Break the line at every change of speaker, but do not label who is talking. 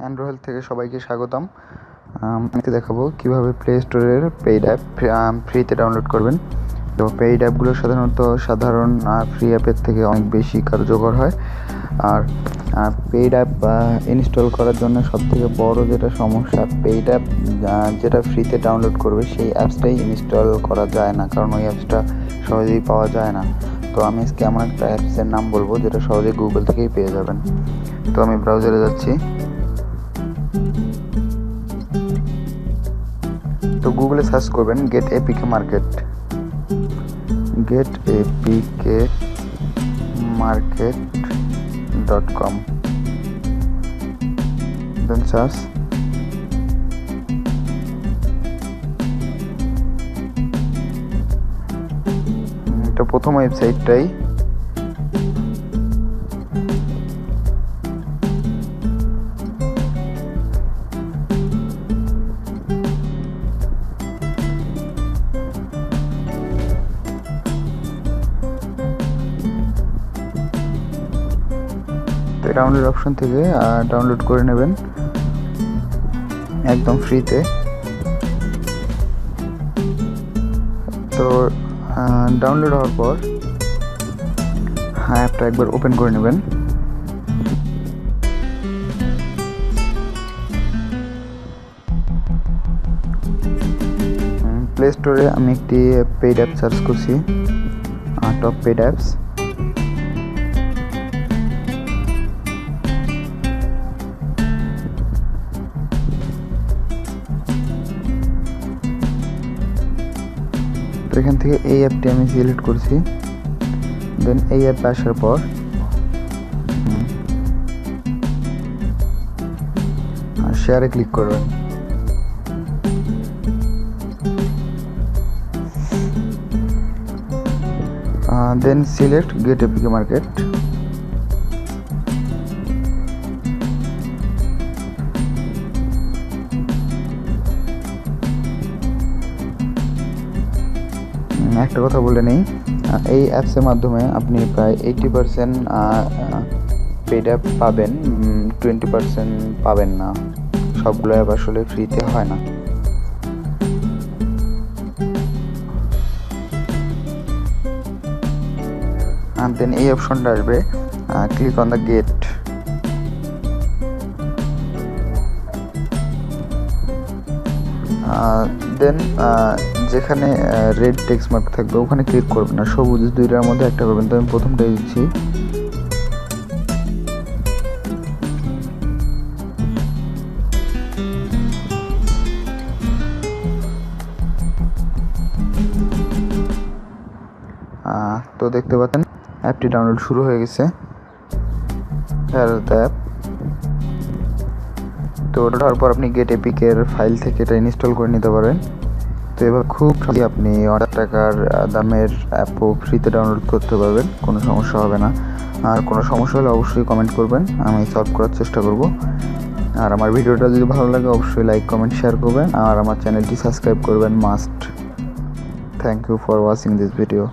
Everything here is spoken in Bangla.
অ্যান্ড্রয়েড থেকে সবাইকে স্বাগতম। আমি দেখাবো কীভাবে প্লে স্টোরের পেইড অ্যাপ ফ্রিতে ডাউনলোড করবেন। তো পেইড অ্যাপগুলো সাধারণত সাধারণ ফ্রি অ্যাপের থেকে অনেক বেশি কার্যকর হয়। আর পেইড অ্যাপ ইনস্টল করার জন্য সবথেকে বড় যেটা সমস্যা পেইড অ্যাপ যেটা ফ্রিতে ডাউনলোড করবে, সেই অ্যাপসটাই ইনস্টল করা যায় না, কারণ ওই অ্যাপসটা সহজেই পাওয়া যায় না। তো আমি আজকে এমন একটা অ্যাপসের নাম বলব, যেটা সহজেই গুগল থেকেই পেয়ে যাবেন। তো আমি ব্রাউজারে যাচ্ছি। তো গুগলে সার্চ করবেন get APK market get APK market dot com search এটা প্রথম ওয়েবসাইটটাই ডাউনলোড অপশন থেকে ডাউনলোড করে নেবেন। একদম ফ্রিতে তো ডাউনলোড হওয়ার পর হ্যাঁ অ্যাপটা একবার ওপেন করে নেবেন। প্লে স্টোরে আমি একটি পেইড অ্যাপ সার্চ করছি টপ পেড অ্যাপস তো এখান থেকে এই অ্যাপটি আমি সিলেক্ট করছি। দেন এই অ্যাপে আসার পর শেয়ারে ক্লিক করবেন। Then select get APK market একটা কথা বলে নেই এই অ্যাপসের মাধ্যমে আপনি প্রায় এইটি পারসেন্ট পেড অ্যাপ পাবেন টোয়েন্টি পারসেন্ট পাবেন না। সবগুলো অ্যাপ আসলে ফ্রিতে হয় না। দেন এই অপশনটা আসবে click on the get then যেখানে রেড টেক্স মার্ক থাকবে, ওখানে ক্লিক করবেন না। সবুজ দুইটার মধ্যে একটা করবেন তো আমি প্রথমটাই দিচ্ছি। তো দেখতে পাচ্ছেন অ্যাপটি ডাউনলোড শুরু হয়ে গেছে। অ্যাপ তো ওটা হওয়ার পর আপনি গেট এপিকের ফাইল থেকে এটা ইনস্টল করে নিতে পারেন। তো এবার খুব সহজেই আপনি অর্ডার টাকার দামের অ্যাপও ফ্রিতে ডাউনলোড করতে পারবেন, কোনো সমস্যা হবে না। আর কোনো সমস্যা হলে অবশ্যই কমেন্ট করবেন, আমি সলভ করার চেষ্টা করব। আর আমার ভিডিওটা যদি ভালো লাগে, অবশ্যই লাইক কমেন্ট শেয়ার করবেন। আর আমার চ্যানেলটি সাবস্ক্রাইব করবেন must thank you for watching this video